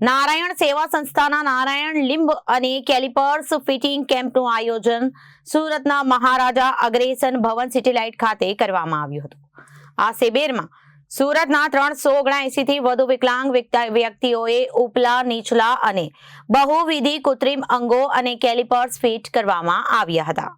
નારાયણ સેવા સંસ્થાના નારાયણ લિંબ અને કેલિપર્સ ફિટિંગ કેમ્પનું આયોજન સુરતના મહારાજા અગ્રેસન ભવન સિટીલાઇટ ખાતે કરવામાં આવ્યું હતું. આ શિબિરમાં સુરતના ત્રણસો ઓગણએંસીથી વધુ વિકલાંગ વ્યક્તિઓએ ઉપલા, નીચલા અને બહુવિધિ કૃત્રિમ અંગો અને કેલિપર્સ ફિટ કરવામાં આવ્યા હતા.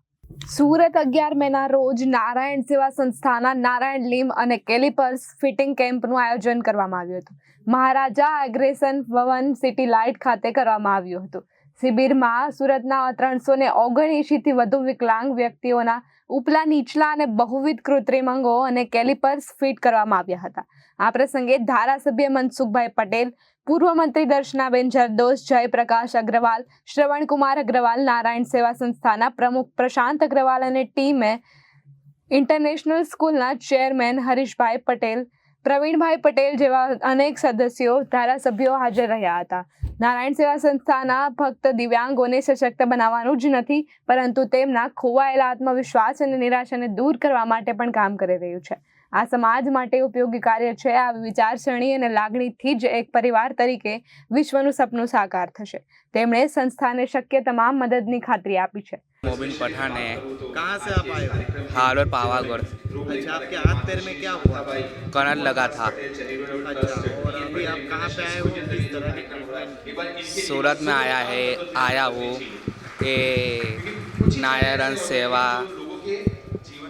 સુરત અગિયાર મેના રોજ નારાયણ સેવા સંસ્થાના નારાયણ લીમ અને કેલિપર્સ ફિટિંગ કેમ્પનું આયોજન કરવામાં આવ્યું હતું. મહારાજા એગ્રેસન ભવન સિટી લાઇટ ખાતે કરવામાં આવ્યું હતું. શિબિરમાં સુરતના ત્રણસો ને ઓગણએંશીથી વધુ વિકલાંગ વ્યક્તિઓના ઉપલા, નીચલા અને બહુવિધ કૃત્રિમ અંગો અને કેલિપર્સ ફિટ કરવામાં આવ્યા હતા. આ પ્રસંગે ધારાસભ્ય મનસુખભાઈ પટેલ, પૂર્વ મંત્રી દર્શનાબેન જરદોસ જયપ્રકાશ અગ્રવાલ, શ્રવણકુમાર અગ્રવાલ, નારાયણ સેવા સંસ્થાના પ્રમુખ પ્રશાંત અગ્રવાલ અને ટીમે ઇન્ટરનેશનલ સ્કૂલના ચેરમેન હરીશભાઈ પટેલ, પ્રવીણભાઈ પટેલ જેવા અનેક સદસ્યો ધારાસભ્યો હાજર રહ્યા હતા. નારાયણ સેવા સંસ્થાના ફક્ત દિવ્યાંગોને સશક્ત બનાવવાનું જ નથી, પરંતુ તેમના ખોવાયેલા આત્મવિશ્વાસ અને નિરાશાને દૂર કરવા માટે પણ કામ કરી રહ્યું છે. આ સમાજ માટે ઉપયોગી કાર્ય છે આ વિચારસરણી અને લાગણીથી જ એક પરિવાર તરીકે વિશ્વનું સપનું સાકાર થશે તેમણે સંસ્થાને શક્ય તમામ મદદની ખાતરી આપી છે मोबिन पठान है कहाँ से आप आए हो हाल और पावागढ़ अच्छा आपके हाथ पैर में क्या हुआ करंट लगा था अच्छा और अभी आप कहाँ पे आए हो किस तरह की कंप्लेंट सूरत में आया है आया हूँ कि नारायण सेवा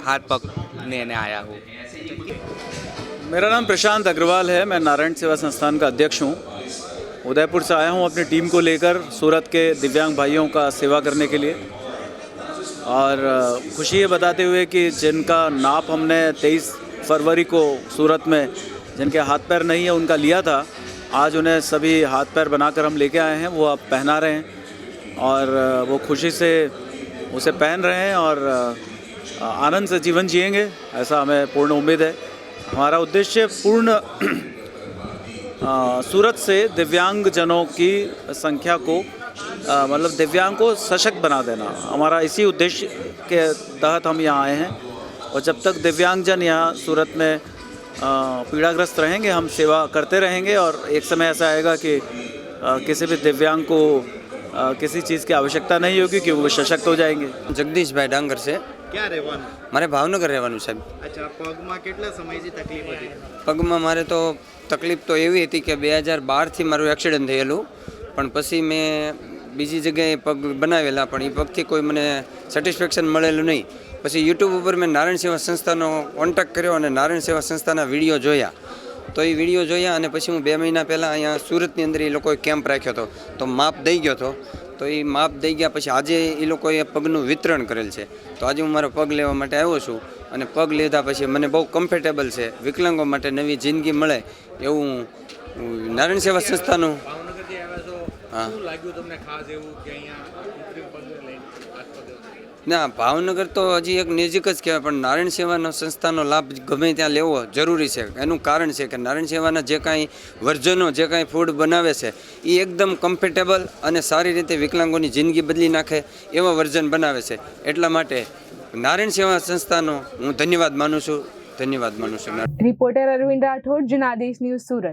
हाथ पकड़ने आया हूँ मेरा नाम प्रशांत अग्रवाल है, मैं नारायण सेवा संस्थान का अध्यक्ष हूँ। उदयपुर से आया हूँ अपनी टीम को लेकर सूरत के दिव्यांग भाइयों का सेवा करने के लिए। और खुशी ये बताते हुए कि जिनका नाप हमने 23 फरवरी को सूरत में, जिनके हाथ पैर नहीं है, उनका लिया था। आज उन्हें सभी हाथ पैर बनाकर हम लेके आए हैं, वो अब पहना रहे हैं। और वो खुशी से उसे पहन रहे हैं और आनंद से जीवन जिएँगे, ऐसा हमें पूर्ण उम्मीद है। हमारा उद्देश्य पूर्ण सूरत से दिव्यांग जनों की संख्या को मतलब दिव्यांग को सशक्त बना देना। हमारा इसी उद्देश्य के तहत हम यहाँ आए हैं, और जब तक दिव्यांगजन यहाँ सूरत में पीड़ाग्रस्त रहेंगे, हम सेवा करते रहेंगे, और एक समय ऐसा आएगा कि किसी भी दिव्यांग को किसी चीज़ की आवश्यकता नहीं होगी कि वो सशक्त हो जाएंगे જગદીશભાઈ ડાંગર છે ક્યાં રહેવાનું મારે ભાવનગર રહેવાનું સાહેબ અચ્છા પગમાં કેટલા સમયથી તકલીફ હતી પગમાં મારે તો તકલીફ તો એવી હતી કે બે હજાર બારથી મારું એક્સિડન્ટ થયેલું પણ પછી મેં બીજી જગ્યાએ પગ બનાવેલા પણ એ પગથી કોઈ મને સેટિસ્ફેક્શન મળેલું નહીં પછી યુટ્યુબ ઉપર મેં નારાયણ સેવા સંસ્થાનો કોન્ટેક્ટ કર્યો અને નારાયણ સેવા સંસ્થાના વિડીયો જોયા તો એ વીડિયો જોયા અને પછી હું બે મહિના પહેલાં અહીંયા સુરતની અંદર એ લોકોએ કેમ્પ રાખ્યો હતો. તો માપ દઈ ગયો હતો. તો એ માપ દઈ ગયા પછી આજે એ લોકોએ પગનું વિતરણ કરેલ છે. તો આજે હું મારો પગ લેવા માટે આવ્યો છું અને પગ લીધા પછી મને બહુ કમ્ફર્ટેબલ છે. વિકલાંગો માટે નવી જિંદગી મળે એવું નારાયણ સેવા સંસ્થાનું હા. ના, ભાવનગર તો હજી એક નજીક જ કહેવાય, પણ નારાયણ સેવાનો સંસ્થાનો લાભ ગમે ત્યાં લેવો જરૂરી છે. એનું કારણ છે કે નારાયણ સેવાના જે કાંઈ વર્જનો, જે કાંઈ ફૂડ બનાવે છે એ એકદમ કમ્ફર્ટેબલ અને સારી રીતે વિકલાંગોની જિંદગી બદલી નાખે એવા વર્જન બનાવે છે. એટલા માટે નારાયણ સેવા સંસ્થાનો હું ધન્યવાદ માનું છું. ધન્યવાદ માનું છું. Reporter Arvind Rathod, Janadesh news Surat.